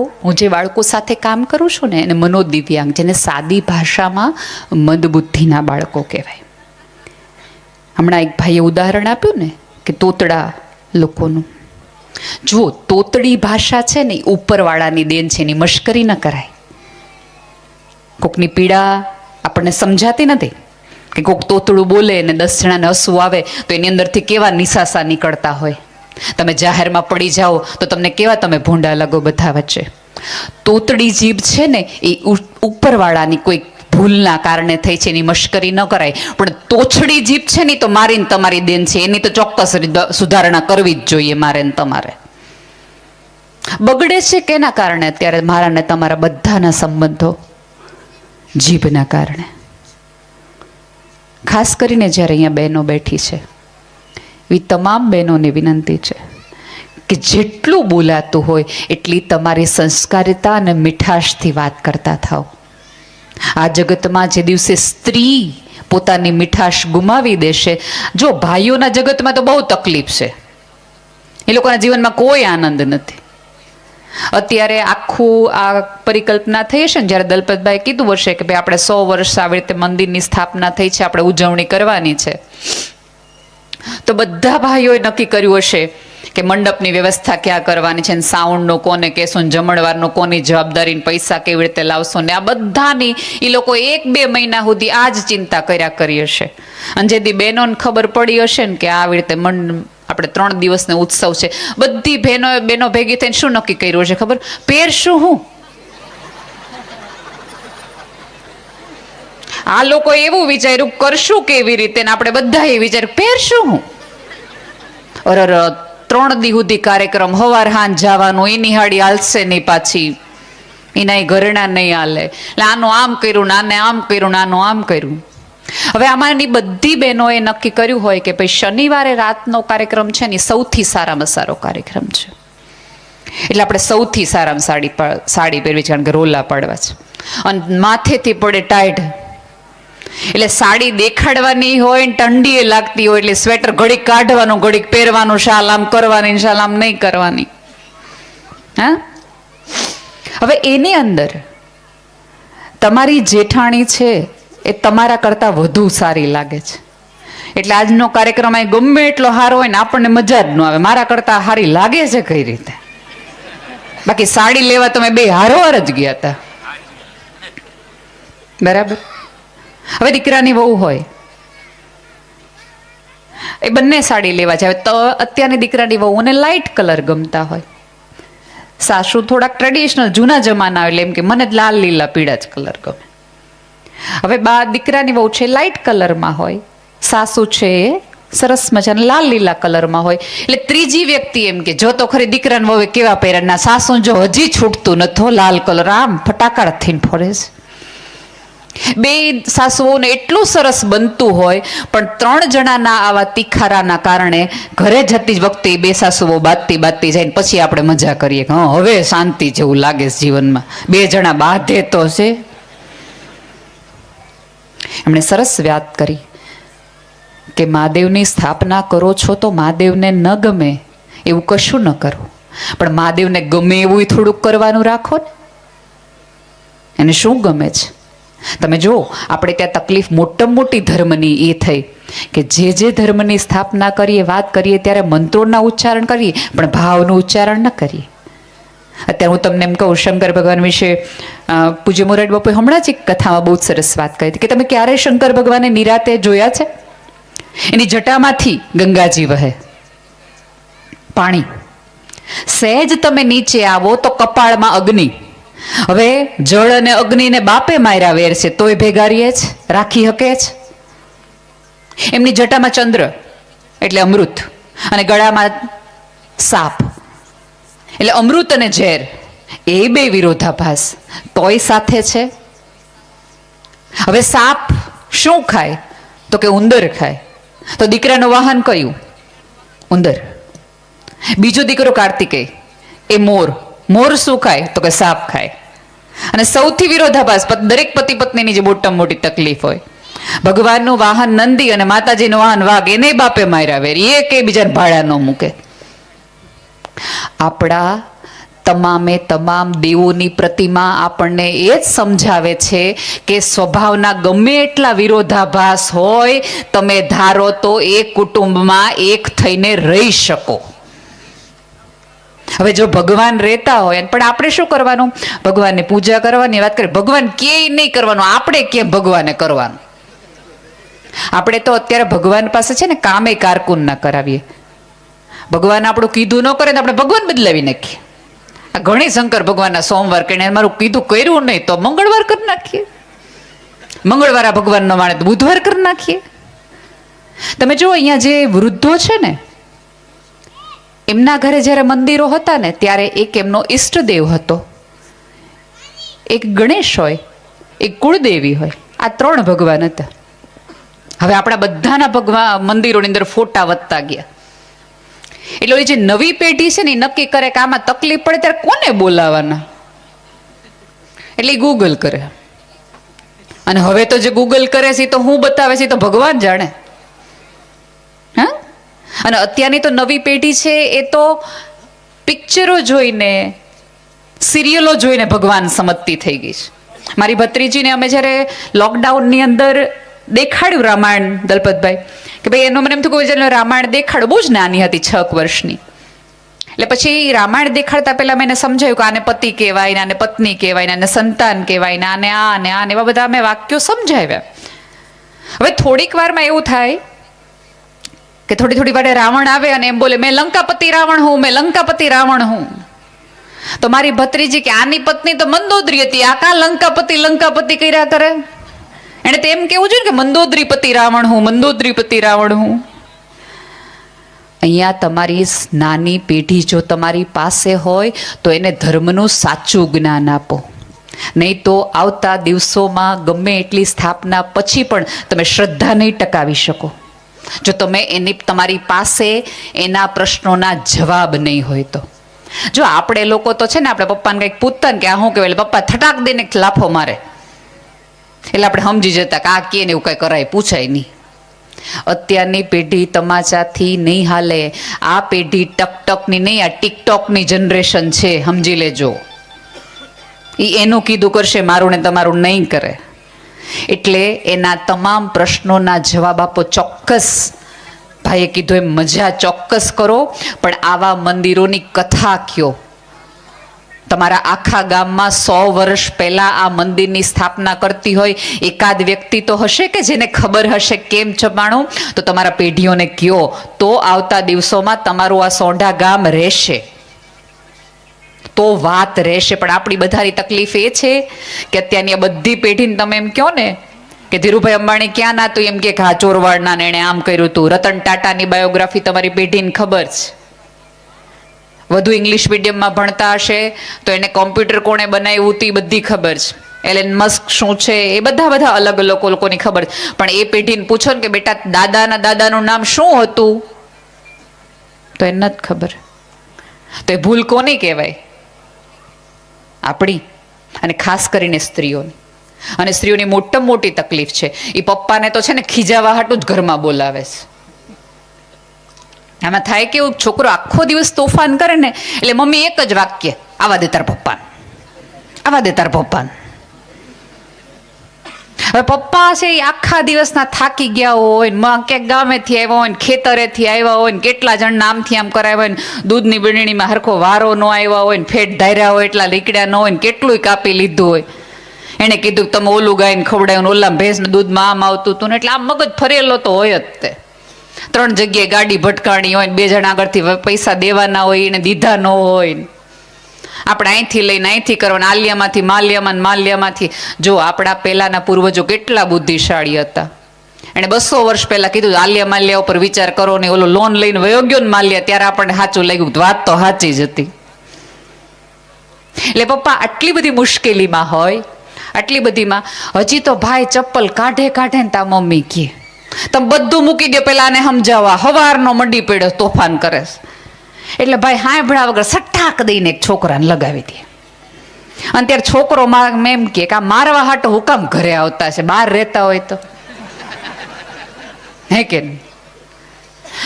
હું જે બાળકો સાથે કામ કરું છું ને એને મનોદિવ્યાંગ, જેને સાદી ભાષામાં મંદબુદ્ધિના બાળકો કહેવાય. હમણાં એક ભાઈએ ઉદાહરણ આપ્યું ને કે તોતડા લોકોનું. જુઓ, તોતડી ભાષા છે ને ઉપરવાળાની દેન છે એની મશ્કરી ન કરાય. કોકની પીડા આપણને સમજાતી નથી કે કોક તોતડું બોલે ને દસ જણાને હસવું આવે તો એની અંદરથી કેવા નિસાસા નીકળતા હોય. તમે જાહેરમાં પડી જાઓ તો તમને કેવા તમે ભૂંડા લાગો બધા વચ્ચે. તોતડી જીભ છે ને એ ઉપરવાળાની કોઈ ભૂલના કારણે થઈ છે, એની મશ્કરી ન કરાય. પણ તોછડી જીભ છે ને તો મારીને તમારી દેન છે, એની તો ચોક્કસ સુધારણા કરવી જ જોઈએ મારે ને તમારે. બગડે છે કેના કારણે? અત્યારે મારા ને તમારા બધાના સંબંધો જીભના કારણે. ખાસ કરીને જ્યારે અહીંયા બહેનો બેઠી છે. એવી તમામ બહેનોને વિનંતી છે કે જેટલું બોલાતું હોય એટલી તમારી સંસ્કારિતા અને મીઠાશથી વાત કરતા થાઓ. આ જગતમાં જે દિવસે સ્ત્રી પોતાની મીઠાશ ગુમાવી દેશે, જો ભાઈઓના જગતમાં તો બહુ તકલીફ છે. એ લોકોના જીવનમાં કોઈ આનંદ નથી. અત્યારે આખું આ પરિકલ્પના થઈ હશે ને જ્યારે દલપતભાઈ કીધું હશે કે ભાઈ આપણે સો વર્ષ આવી રીતે મંદિરની સ્થાપના થઈ છે, આપણે ઉજવણી કરવાની છે. તો બધા ભાઈઓએ નક્કી કર્યું હશે કે મંડપની વ્યવસ્થા ક્યાં કરવાની છે ને સાઉન્ડનો કોને કહેશો ને જમણવારનો કોની જવાબદારીને પૈસા કેવી રીતે લાવશો ને આ બધાની એ લોકો એક બે મહિના સુધી આ જ ચિંતા કર્યા કરી હશે. અને જેથી બહેનોને ખબર પડી હશે ને કે આવી રીતે મંડ આપણે ત્રણ દિવસનો ઉત્સવ છે. બધી બહેનો બહેનો ભેગી થઈને શું નક્કી કર્યું હશે ખબર? પહેરશું હું? આ લોકો એવું વિચાર્યું, કરશું કેવી રીતે? આપણે બધા એ વિચાર્યું, પહેરશું હું. અરર ત્રણ દી સુધી કાર્યક્રમ, હવાર હાંજ જવાનું એની હાડી હાલશે નહીં પાછી. એના ઘરેણા નહીં હાલે એટલે આનું આમ કર્યું નાને આમ કર્યું નાનું આમ કર્યું. હવે આમાંની બધી બહેનોએ નક્કી કર્યું હોય કે ભાઈ શનિવારે રાતનો કાર્યક્રમ છે ને સૌથી સારામાં સારો કાર્યક્રમ છે. એટલે આપણે સૌથી સારામાં સાડી સાડી પહેરવી છે, કારણ કે રોલા પાડવા છે. અને માથેથી પડે ટાઈટ એટલે સાડી દેખાડવાની હોય ઠંડીએ લાગતી હોય એટલે સ્વેટર ઘડીક કાઢવાનું, ઘડીક પહેરવાનું, શાલ આમ કરવાની શાલ આમ નહીં કરવાની. હા? હવે એની અંદર તમારી જેઠાણી છે એ તમારા કરતાં વધુ સારી લાગે છે. એટલે આજનો કાર્યક્રમ અહીં ગમે એટલો સારો હોય ને આપણને મજા જ ન આવે. મારા કરતાં સારી લાગે છે કઈ રીતે? બાકી સાડી લેવા તમે બે હારોહાર જ ગયા હતા. બરાબર? હવે દીકરાની વહુ હોય. એ બંને સાડી લેવા જાય. તો અત્યારની દીકરાની વહુને લાઇટ કલર ગમતા હોય. સાસુ થોડાક ટ્રેડિશનલ જૂના જમાના એટલે એમ કે મને લાલ, લીલા, પીળા જ કલર ગમે. હવે બા દીકરાની વહુ છે લાઇટ કલરમાં હોય. સાસુ છે સરસ મજાના લાલ, લીલા કલરમાં હોય. એટલે ત્રીજી વ્યક્તિ એમ કે જો તો ખરી દીકરાને વહુ કેવા પહેર્યા? સાસુ જો હજી છૂટતું નથી લાલ કલર આમ ફટાકડા થઈને ફરે છે. બે સાસુઓને એટલું સરસ બનતું હોય, પણ ત્રણ જણાના આવા તીખારાના કારણે ઘરે જતી જ વખતે બે સાસુઓ બાતતી બાતતી જાય પછી આપણે મજા કરીએ કે હવે શાંતિ જેવું લાગે છે જીવનમાં. બે જણા બાંધે તો છે. એમણે સરસ વાત કરી કે, મહાદેવની સ્થાપના કરો છો તો મહાદેવને ન ગમે, એવું કશું ન કરો. પણ મહાદેવને ગમે એવું થોડુંક કરવાનું રાખો ને. એને શું ગમે છે? તમે જુઓ, આપણે ત્યાં તકલીફ મોટા મોટી ધર્મની એ થઈ કે જે જે ધર્મની સ્થાપના કરીએ, વાત કરીએ, ત્યારે મંત્રોના ઉચ્ચારણ કરીએ, પણ ભાવનું ઉચ્ચારણ ન કરીએ. અત્યારે હું તમને એમ કહું, શંકર ભગવાન વિશે પૂજ્ય મોરારી બાપુએ હમણાં જ એક કથામાં બહુ સરસ વાત કરી હતી કે તમે ક્યારે શંકર ભગવાનને નિરાતે જોયા છે? એની જટામાંથી ગંગાજી વહે. પાણી. સહેજ તમે નીચે આવો તો કપાળમાં અગ્નિ. હવે જળ અને અગ્નિને બાપે માર્યા વેર છે, તોય ભેગા રહીએ જ, રાખી શકે જ. એમની જટામાં ચંદ્ર, એટલે અમૃત, અને ગળામાં સાપ. એટલે અમૃત અને ઝેર, એ બે વિરોધાભાસ, તોય સાથે છે. હવે સાપ શું ખાય? તો કે ઉંદર ખાય. તો દીકરાનું વાહન કયું? ઉંદર. બીજો દીકરો કાર્તિકે, એ મોર. મોર શું ખાય? તો કે સાપ ખાય. અને સૌથી વિરોધાભાસ દરેક પતિ પત્નીની જે મોટામાં મોટી તકલીફ હોય. ભગવાનનું વાહન નંદી અને માતાજીનું વાહન વાઘ એને બાપે માર્યા વેરી. એ કે બીજાને ભાડા ન મૂકે. આપણા તમામે તમામ દેવોની પ્રતિમા આપણને એ જ સમજાવે છે કે સ્વભાવના ગમે એટલા વિરોધાભાસ હોય, તમે ધારો તો એક કુટુંબમાં એક થઈને રહી શકો. હવે જો ભગવાન રહેતા હોય પણ આપણે શું કરવાનું? ભગવાનની પૂજા કરવાની વાત કરીએ ભગવાન કે નહીં કરવાનું. આપણે કેમ ભગવાને કરવાનું? આપણે તો અત્યારે ભગવાન પાસે છે ને કામે કારકુન ના કરાવીએ. ભગવાન આપણું કીધું ન કરે તો આપણે ભગવાન બદલાવી નાખીએ. આ ઘણી શંકર ભગવાનના સોમવાર કરીને મારું કીધું કર્યું નહીં તો મંગળવાર કરી નાખીએ. મંગળવાર આ ભગવાન ન માણે બુધવાર કરી નાખીએ. તમે જો અહીંયા જે વૃદ્ધો છે ને એમના ઘરે જ્યારે મંદિરો હતા ને, ત્યારે એક એમનો ઈષ્ટદેવ હતો. એક ગણેશ હોય, એક કુળદેવી હોય. આ ત્રણ ભગવાન હતા. હવે આપણા બધાના ભગવાન મંદિરોની અંદર ફોટા વધતા ગયા. એટલે એ જે નવી પેઢી છે ને, એ નક્કી કરે કે આમાં તકલીફ પડે, ત્યારે કોને બોલાવાના એટલે ગૂગલ કરે. અને હવે તો જે ગૂગલ કરે છે તો હું બતાવે છે તો ભગવાન જાણે. અને અત્યારની તો નવી પેઢી છે, એ તો પિક્ચરો જોઈને સિરિયલો જોઈને ભગવાન સમજતી થઈ ગઈ છે. મારી ભત્રીજીને અમે જ્યારે લોકડાઉનની અંદર દેખાડ્યું રામાયણ, દલપતભાઈ, કે ભાઈ એનું મને એમ થયું કે રામાયણ દેખાડો, બહુ જ નાની હતી, છ વર્ષની. એટલે પછી રામાયણ દેખાડતા પહેલાં મેં એને સમજાયું કે આને પતિ કહેવાય ને આને પત્ની કહેવાય ને આને સંતાન કહેવાય ને આને આ ને આ ને એવા બધા અમે વાક્યો સમજાવ્યા. હવે થોડીક વારમાં એવું થાય કે થોડી થોડી વારે રાવણ આવે અને એમ બોલે, મેં લંકાપતિ રાવણ હું, મેં લંકાપતિ રાવણ હું. તો મારી ભત્રીજી કે, આની પત્ની તો મંદોદરી હતી, આ કા લંકાપતિ લંકાપતિ કર્યા કરે? એને તો એમ કેવું જોઈએ કે, મંદોદરીપતિ રાવણ હું, મંદોદરીપતિ રાવણ હું. અહીંયા તમારી નાની પેઢી જો તમારી પાસે હોય, તો એને ધર્મનું સાચું જ્ઞાન આપો. નહીં તો આવતા દિવસોમાં ગમે એટલી સ્થાપના પછી પણ તમે શ્રદ્ધા નહીં ટકાવી શકો. જો તમે એની, તમારી પાસે એના પ્રશ્નોના જવાબ નહીં હોય તો. જો આપણે લોકો તો છે ને આપણે પપ્પાને કંઈક પૂછતા કે આ શું કહેવાય, એટલે પપ્પા થટાક દઈને લાફો મારે. એટલે આપણે સમજી જતા કે આ કે ને એવું કંઈ કરાય, પૂછાય નહીં. અત્યારની પેઢી તમાચાથી નહીં હાલે. આ પેઢી ટકટકની નહીં, આ ટિકટોકની જનરેશન છે, સમજી લેજો. એ એનું કીધું કરશે મારું ને તમારું નહીં કરે. એટલે એના તમામ પ્રશ્નોના જવાબ આપો ચોક્કસ. ભાઈએ કીધું એમ, મજા ચોક્કસ કરો, પણ આવા મંદિરોની કથા કયો. તમારા આખા ગામમાં સો વર્ષ પહેલાં આ મંદિરની સ્થાપના કરતી હોય, એકાદ વ્યક્તિ તો હશે કે જેને ખબર હશે કેમ છપાણું તો તમારા પેઢીઓને કયો, તો આવતા દિવસોમાં તમારું આ સોંઢા ગામ રહેશે. તો વાત રહેશે. પણ આપણી બધાની તકલીફ એ છે કે અત્યારની બધી પેઢીને તમે એમ કહો ને કે ધીરુભાઈ અંબાણી ક્યાં ના તો એમ કે હા ચોરવાડના એણે આમ કર્યું હતું રતન ટાટાની બાયોગ્રાફી તમારી પેઢીને ખબર છે. વધુ ઇંગ્લિશ મીડિયમમાં ભણતા હશે તો એને કોમ્પ્યુટર કોણે બનાવ્યું એ બધી ખબર છે. એલેન મસ્ક શું છે એ બધા બધા અલગ અલગ લોકોની ખબર છે. પણ એ પેઢીને પૂછો ને કે બેટા દાદાના દાદાનું નામ શું હતું? તો એને નથી ખબર. તો એ ભૂલ કોની કહેવાય? આપણી અને ખાસ કરીને સ્ત્રીઓની. અને સ્ત્રીઓની મોટામાં મોટી તકલીફ છે. એ પપ્પાને તો છે ને ખીજાવાહટું જ ઘરમાં બોલાવે છે. આમાં થાય કેવું? છોકરો આખો દિવસ તોફાન કરે ને, એટલે મમ્મી એક જ વાક્ય, આવા દે તાર પપ્પાને. આવા દે તાર પપ્પાને. હવે પપ્પા છે એ આખા દિવસના થાકી ગયા હોય ને, માં ક્યાંક ગામેથી આવ્યા હોય ને, ખેતરેથી આવ્યા હોય ને, કેટલા જણ નામથી આમ કરાવ્યા હોય ને, દૂધની બીણીમાં હરખો વારો ન આવ્યા હોય ને, ફેટ ધાર્યા હોય, એટલા લીકડ્યા ન હોય ને, કેટલુંય કાપી લીધું હોય એણે કીધું તમે ઓલું ગાયને ખવડાવ્યું ઓલા ભેંસને દૂધમાં આમ આવતું હતું ને, એટલે આમ મગજ ફરેલો તો હોય જ તે ત્રણ જગ્યાએ ગાડી ભટકાણી હોય ને, બે જણા આગળથી પૈસા દેવાના હોય એને દીધા ન હોય ને. આપણે અહીંથી લઈને અહીંથી કરવાના, આલિયામાંથી, માલ્યામાં માલ્યામાંથી. જો આપણા પહેલાના પૂર્વજો કેટલા બુદ્ધિશાળી હતા. એણે બસો વર્ષ પહેલાં કીધું, આલિયા માલ્યા ઉપર વિચાર કરો ને ઓલો લોન લઈને વયો ગયો ને માલ્યા, ત્યારે આપણને સાચું લાગ્યું વાત તો સાચી જ હતી. એટલે પપ્પા, આટલી બધી મુશ્કેલીમાં હોય, આટલી બધીમાં, હજી તો ભાઈ ચપ્પલ કાઢે કાઢે ને તા મમ્મી કહે તમે બધું મૂકી દે, પેલા આને સમજાવવા. હવારનો મંડી પડ્યો, તોફાન કરે છે. એટલે ભાઈ હાંભળા વગર સટ્ટાક દઈને એક છોકરાને લગાવી દે. અને ત્યારે છોકરો માં મેં એમ કે આ મારવા હાટો હુકામ ઘરે આવતા છે? બહાર રહેતા હોય તો. હે કે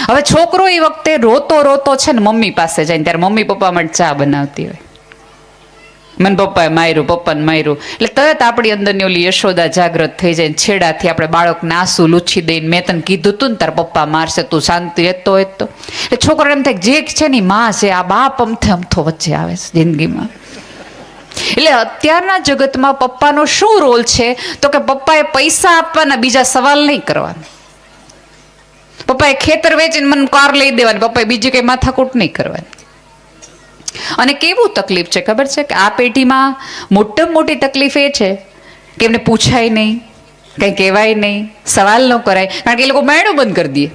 હવે છોકરો એ વખતે રોતો રોતો છે ને મમ્મી પાસે જાય ત્યારે મમ્મી પપ્પા માટે ચા બનાવતી હોય. મને પપ્પાએ માર્યું, પપ્પાને માર્યું. એટલે તરત આપણી અંદરની ઓલી યશોદા જાગ્રત થઈ જાય છેડાથી આપણે બાળકને આંસુ લૂછી દઈને મેં તને કીધું તું ને તાર પપ્પા મારશે, તું શાંતિ રહેતો હોય તો. એટલે છોકરો એમ થાય જે છે ને માં છે, આ બાપ અમથે અમથો વચ્ચે આવે છે જિંદગીમાં. એટલે અત્યારના જગતમાં પપ્પાનો શું રોલ છે? તો કે પપ્પાએ પૈસા આપવાના બીજા સવાલ નહીં કરવાના. પપ્પાએ ખેતર વેચીને મને કાર લઈ દેવાની, પપ્પાએ બીજી કંઈ માથાકૂટ નહીં કરવાની. અને કેવું તકલીફ છે? ખબર છે કે આ પેઢીમાં મોટામાં મોટી તકલીફ એ છે કે એમને પૂછાય નહીં, કંઈ કહેવાય નહીં, સવાલ ન કરાય. કારણ કે એ લોકો બાયણું બંધ કરી દે.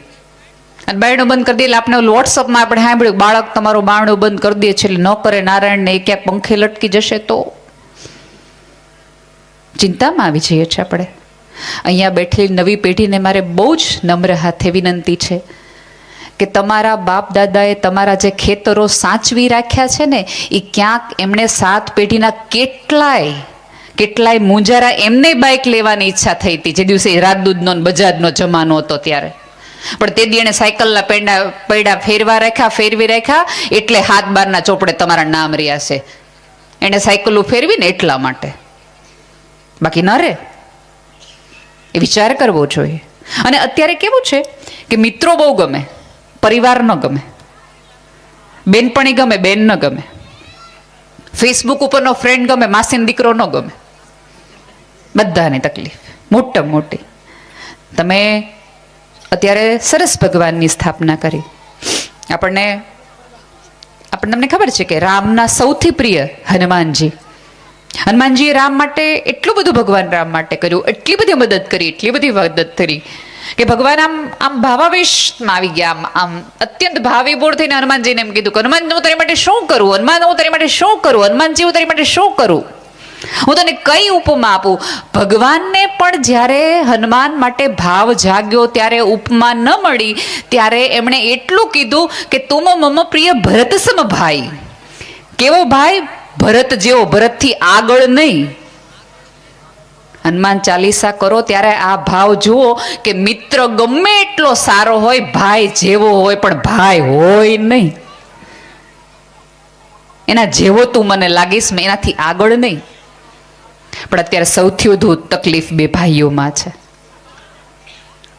અને બાયણું બંધ કરી દે એટલે આપણે વોટ્સઅપમાં આપણે સાંભળ્યું, બાળક તમારું બારણું બંધ કરી દે છે એટલે ન કરે, નારાયણને એ ક્યાંક પંખે લટકી જશે તો. ચિંતામાં આવી જઈએ છીએ આપણે. અહીંયા બેઠેલી નવી પેઢીને મારે બહુ જ નમ્ર હાથે વિનંતી છે. કે તમારા બાપ દાદાએ તમારા જે ખેતરો સાચવી રાખ્યા છે ને એ ક્યાંક એમણે સાત પેઢીના કેટલાય કેટલાય મુંજારા એમને બાઇક લેવાની ઈચ્છા થઈ હતી. જે દિવસે રાજદૂધનો બજાજનો જમાનો હતો ત્યારે. પણ તે દી એણે સાયકલના પૈડા પૈડા ફેરવા રાખ્યા, ફેરવી રાખ્યા, એટલે હાથ બારના ચોપડે તમારા નામ રહ્યા છે. એણે સાયકલો ફેરવી ને એટલા માટે. બાકી ન રે એ વિચાર કરવો જોઈએ. અને અત્યારે કેવું છે કે મિત્રો બહુ ગમે. પરિવાર ન ગમે. બેનપણી ગમે બેન ન ગમે. ફેસબુક ઉપરનો ફ્રેન્ડ ગમે, માસીનો દીકરો ન ગમે. બધાની તકલીફ, મોટા મોટી. તમે અત્યારે સરસ ભગવાનની સ્થાપના કરી. આપણને આપણને તમને ખબર છે કે રામના સૌથી પ્રિય હનુમાનજી. હનુમાનજીએ રામ માટે એટલું બધું ભગવાન રામ માટે કર્યું, એટલી બધી મદદ કરી, એટલી બધી મદદ કરી. કે ભગવાન આમ આમ ભાવાવેશમાં આવી ગયા. આમ આમ અત્યંત ભાવીબોળ થઈને હનુમાનજીને એમ કીધું કે, હનુમાન, હું તારી માટે શું કરું? હનુમાન, હું તારી માટે શું કરું? હનુમાનજી, હું તારી માટે શું કરું? હું તને કઈ ઉપમા આપું? ભગવાનને પણ જ્યારે હનુમાન માટે ભાવ જાગ્યો, ત્યારે ઉપમા ન મળી, ત્યારે એમણે એટલું કીધું કે, તુમ મમ પ્રિય ભરતસમ ભાઈ. કેવો ભાઈ? ભરત જેવો, ભરતથી આગળ નહીં. હનુમાન ચાલીસા કરો ત્યારે આ ભાવ જુઓ કે મિત્ર ગમે એટલો સારો હોય, ભાઈ જેવો હોય, પણ ભાઈ હોય નહીં. એના જેવો તું મને લાગીશ, મેં એનાથી આગળ નહીં. પણ અત્યારે સૌથી વધુ તકલીફ બે ભાઈઓમાં છે.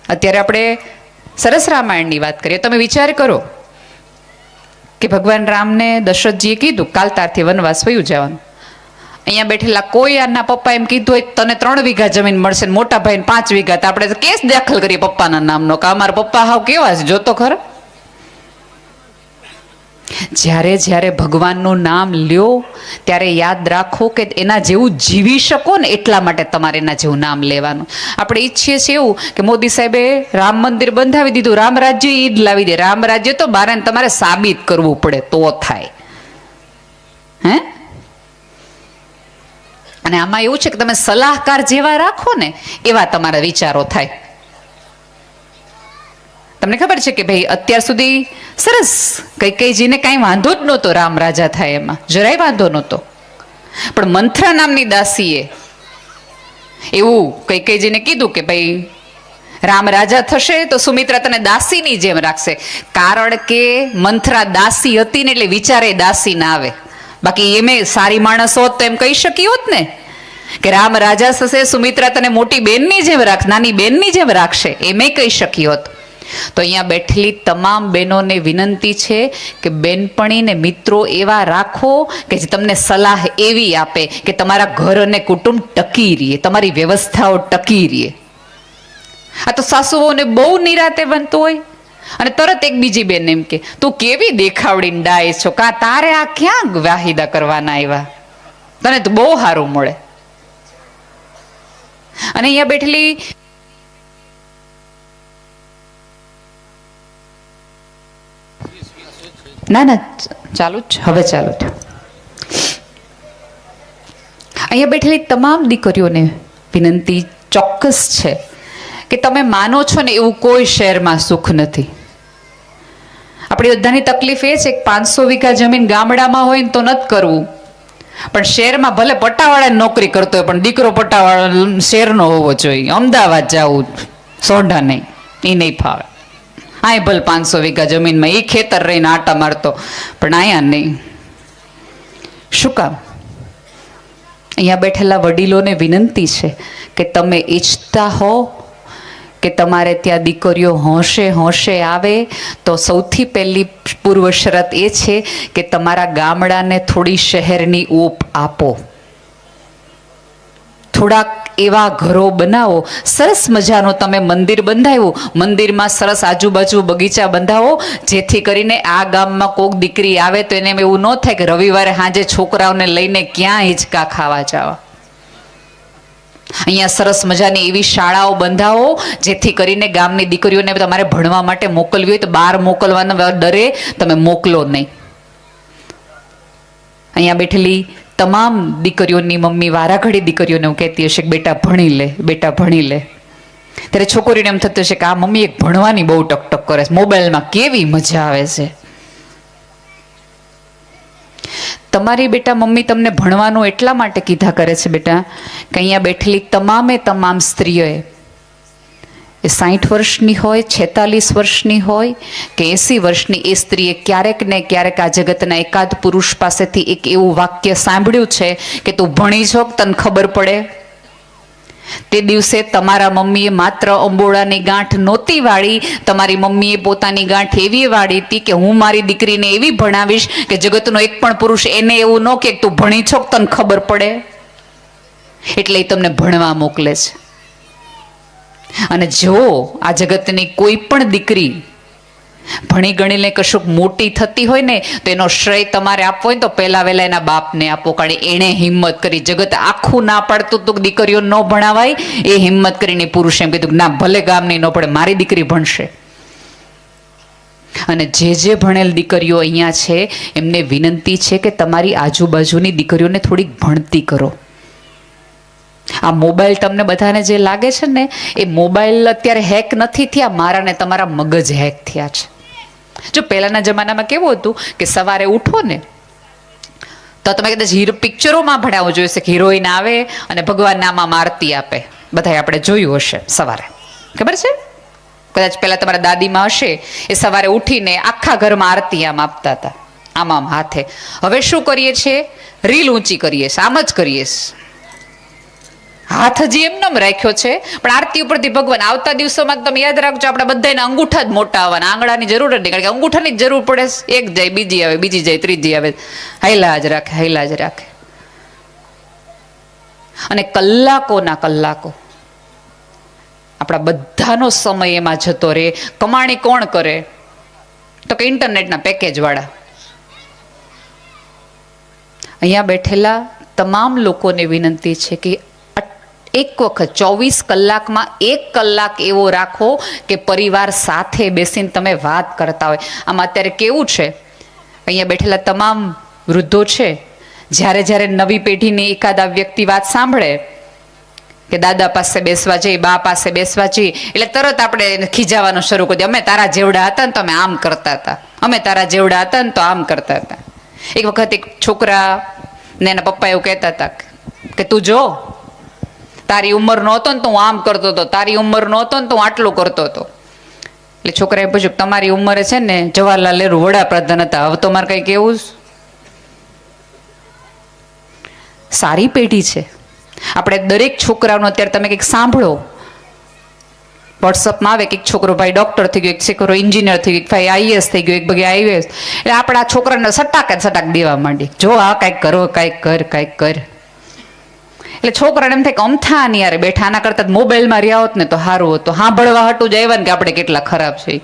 અત્યારે આપણે સરસ રામાયણની વાત કરીએ. તમે વિચાર કરો કે ભગવાન રામને દશરથજીએ કીધું, કાલ તારથી વનવાસ વયું જવાનું અહીંયા બેઠેલા કોઈ આના પપ્પા એમ કીધું હોય તને ત્રણ વીઘા જમીન મળશે મોટા ભાઈ પાંચ વીઘા, તો આપણે કેસ દાખલ કરીએ પપ્પાના નામનો, કે અમારા પપ્પા હાવ કેવા છે, જોતો ખર? જ્યારે જ્યારે ભગવાનનું નામ લ્યો, ત્યારે યાદ રાખો કે એના જેવું જીવી શકો ને એટલા માટે તમારે એના જેવું નામ લેવાનું. આપણે ઈચ્છીએ છીએ એવું કે મોદી સાહેબે રામ મંદિર બંધાવી દીધું, રામ રાજ્ય ઈદ લાવી દે. રામ રાજ્ય તો બારે તમારે સાબિત કરવું પડે, તો થાય હે અને આમાં એવું છે કે તમે સલાહકાર જેવા રાખો ને, એવા તમારા વિચારો થાય. તમને ખબર છે કે ભાઈ અત્યાર સુધી સરસ કઈ કઈજીને કાંઈ વાંધો જ નહોતો રામ રાજા થાય એમાં. જરાય વાંધો નહોતો. પણ મંથરા નામની દાસીએ એવું કઈ કઈજીને કીધું કે ભાઈ રામ રાજા થશે તો સુમિત્રા તને દાસીની જેમ રાખશે. કારણ કે મંથરા દાસી હતી ને એટલે વિચારે દાસી ના આવે. બાકી એમે સારી માણસ હોત તો એમ કહી શકી હોત ને? કે રામ રાજા થશે સુમિત્રા તને મોટી બેનની જેમ રાખ, નાની બેનની જેમ રાખશે એમે કહી શકી હોત. તો અહીંયા બેઠેલી તમામ બહેનોને વિનંતી છે કે બેનપણીને મિત્રો એવા રાખો કે જે તમને સલાહ એવી આપે કે તમારા ઘર અને કુટુંબ ટકી રહીએ, તમારી વ્યવસ્થાઓ ટકી રહીએ. આ તો સાસુઓને બહુ નિરાતે બનતું હોય. અને તરત એક બીજી બેન એમ કે, તું કેવી દેખાવડીને ડાય છો? કા તારે આ ક્યાં વાહિદા કરવાના આવ્યા તને તો બહુ સારું મળે. અને અહીંયા બેઠેલી ના ના, ચાલુ જ હવે ચાલુ અહીંયા બેઠેલી તમામ દીકરીઓને વિનંતી ચોક્કસ છે કે તમે માનો છો ને એવું કોઈ શહેરમાં સુખ નથી. આપણી બધાની તકલીફ એ છે કે પાંચસો વીઘા જમીન ગામડામાં હોય ને તો નથી કરવું. પણ શહેરમાં ભલે પટ્ટાવાળા નોકરી કરતો હોય, પણ દીકરો પટ્ટાવાળા શહેરનો હોવો જોઈએ. અમદાવાદ જવું, સોઢા નહીં એ નહીં ફાવે. આય ભલે પાંચસો વીઘા જમીનમાં એ ખેતર રહીને આટા મારતો, પણ અહીંયા નહીં. શું કામ? અહીંયા બેઠેલા વડીલોને વિનંતી છે કે તમે ઈચ્છતા હો કે તમારે ત્યાં દીકરીઓ હોંશે હોંશે આવે, તો સૌથી પહેલી પૂર્વ શરત એ છે કે તમારા ગામડાને થોડી શહેરની ઓપ આપો. થોડાક એવા ઘરો બનાવો, સરસ મજાનો તમે મંદિર બંધાવ્યું મંદિરમાં સરસ આજુબાજુ બગીચા બંધાવો, જેથી કરીને આ ગામમાં કોક દીકરી આવે તો એને એવું ન થાય કે રવિવારે સાંજે છોકરાઓને લઈને ક્યાં હિંચકા ખાવા જવા. અહીંયા સરસ મજાની એવી શાળાઓ બંધાવો જેથી કરીને ગામની દીકરીઓને તમારે ભણવા માટે મોકલવી હોય તો બહાર મોકલવાના ડરે તમે મોકલો નહીં. અહીંયા બેઠેલી તમામ દીકરીઓની મમ્મી વારાઘડી દીકરીઓને હું કહેતી હશે કે બેટા ભણી લે, બેટા ભણી લે. ત્યારે છોકરીઓને એમ થતું હશે કે આ મમ્મી એક ભણવાની બહુ ટકટક કરે છે. મોબાઈલમાં કેવી મજા આવે છે. તમારી બેટા મમ્મી તમને ભણવાનું એટલા માટે કીધા કરે છે બેટા કે અહીંયા બેઠેલી તમામે તમામ સ્ત્રીઓએ એ સાઠ વર્ષની હોય, છેતાલીસ વર્ષની હોય કે એંસી વર્ષની, એ સ્ત્રીએ ક્યારેક ને ક્યારેક આ જગતના એકાદ પુરુષ પાસેથી એક એવું વાક્ય સાંભળ્યું છે કે તું ભણી છો તને ખબર પડે? તે દિવસે તમારા મમ્મીએ માત્ર અંબોળાની ગાંઠ નહોતી વાળી, તમારી મમ્મીએ પોતાની ગાંઠ એવી વાળી હતી કે હું મારી દીકરીને એવી ભણાવીશ કે જગતનો એક પણ પુરુષ એને એવું ન કે તું ભણી છો તને ખબર પડે. એટલે એ તમને ભણવા મોકલે છે. અને જો આ જગતની કોઈ પણ દીકરી ભણી ગણીને કશુંક મોટી થતી હોય ને, તો એનો શ્રેય તમારે આપવો હોય તો પહેલા વહેલા એના બાપને આપો. કારણ એણે હિંમત કરી. જગત આખું ના પાડતું તું દીકરીઓ ન ભણાવાય, એ હિંમત કરીને પુરુષે એમ કીધું ના, ભલે ગામની ન પડે, મારી દીકરી ભણશે. અને જે જે ભણેલ દીકરીઓ અહીંયા છે, એમને વિનંતી છે કે તમારી આજુબાજુની દીકરીઓને થોડીક ભણતી કરો. આ મોબાઈલ તમને બધાને જે લાગે છે ને, એ મોબાઈલ અત્યારે હેક નથી થયા મારા ને તમારા મગજ હેક થયા છે. જો પહેલાના જમાનામાં કેવું હતું કે સવારે ઉઠો ને, તો તમે કદાચ હીરો પિક્ચરોમાં ભણાવવું જોઈએ કે હિરોઈન આવે અને ભગવાન નામાં આરતી આપે. બધાએ આપણે જોયું હશે સવારે. ખબર છે? કદાચ પહેલા તમારા દાદીમાં હશે, એ સવારે ઉઠીને આખા ઘરમાં આરતી આમ આપતા હતા. આમ આમ હાથે. હવે શું કરીએ છીએ? રીલ ઊંચી કરીએ છીએ, આમ જ કરીએ છીએ. હાથ હજી એમનેમ રાખ્યો છે. પણ આરતી ઉપરથી ભગવાન આવતા દિવસોમાં તમે યાદ રાખજો, આપણે બધાને અંગૂઠા જ મોટા આવવાના. આંગળાની જરૂર જ નહીં, કારણ કે અંગૂઠાની જ જરૂર પડે. એક જાય, બીજી આવે, બીજી જાય, ત્રીજી આવે. હાઈલા જ રાખે હાઈલા જ રાખે. અને કલાકોના કલાકો. આપણા બધાનો સમય એમાં જતો રહે. કમાણી કોણ કરે? તો કે ઇન્ટરનેટના પેકેજ વાળા. અહીંયા બેઠેલા તમામ લોકોને વિનંતી છે કે એક વખત ચોવીસ કલાકમાં એક કલાક એવો રાખો કે પરિવાર સાથે બેસીને તમે વાત કરતા હોય. આમાં અત્યારે કેવું છે? અહીંયા બેઠેલા તમામ વૃદ્ધો છે, જ્યારે જ્યારે નવી પેઢીની એકાદા વ્યક્તિ વાત સાંભળે કે દાદા પાસે બેસવા જઈએ બા પાસે બેસવા જઈએ એટલે તરત આપણે ખીજાવાનું શરૂ કરી દઈએ. અમે તારા જેવડા હતા ને તો અમે આમ કરતા હતા. અમે તારા જેવડા હતા ને તો આમ કરતા હતા. એક વખત એક છોકરા ને એના પપ્પા એવું કહેતા હતા કે તું જો તારી ઉંમર નહોતો ને તો હું આમ કરતો હતો. તારી ઉંમર નહોતો ને તો હું આટલું કરતો હતો. એટલે છોકરાએ પૂછ્યું, તમારી ઉંમરે છે ને જવાહરલાલ નહેરુ વડાપ્રધાન હતા? હવે તો મારે કંઈ કેવું સારી પેઢી છે. આપણે દરેક છોકરાનો અત્યારે તમે કંઈક સાંભળો. વોટ્સઅપમાં આવે કે એક છોકરો ભાઈ ડૉક્ટર થઈ ગયો, એક છોકરો એન્જિનિયર થઈ ગયો, એક ભાઈ આઈએસ થઈ ગયો, એક ભાઈ આઈએસ એટલે આપણા છોકરાને સટાક જ સટાક દેવા માંડી. જો આ કાંઈક કરો, કાંઈક કર કાંઈક કર. એટલે છોકરાને એમ થાય કે અમથા ની યારે બેઠા. આના કરતા મોબાઈલમાં રહ્યા હોત ને તો સારું હતું. સાંભળવા હટું જ આવ્યા ને કે આપણે કેટલા ખરાબ છે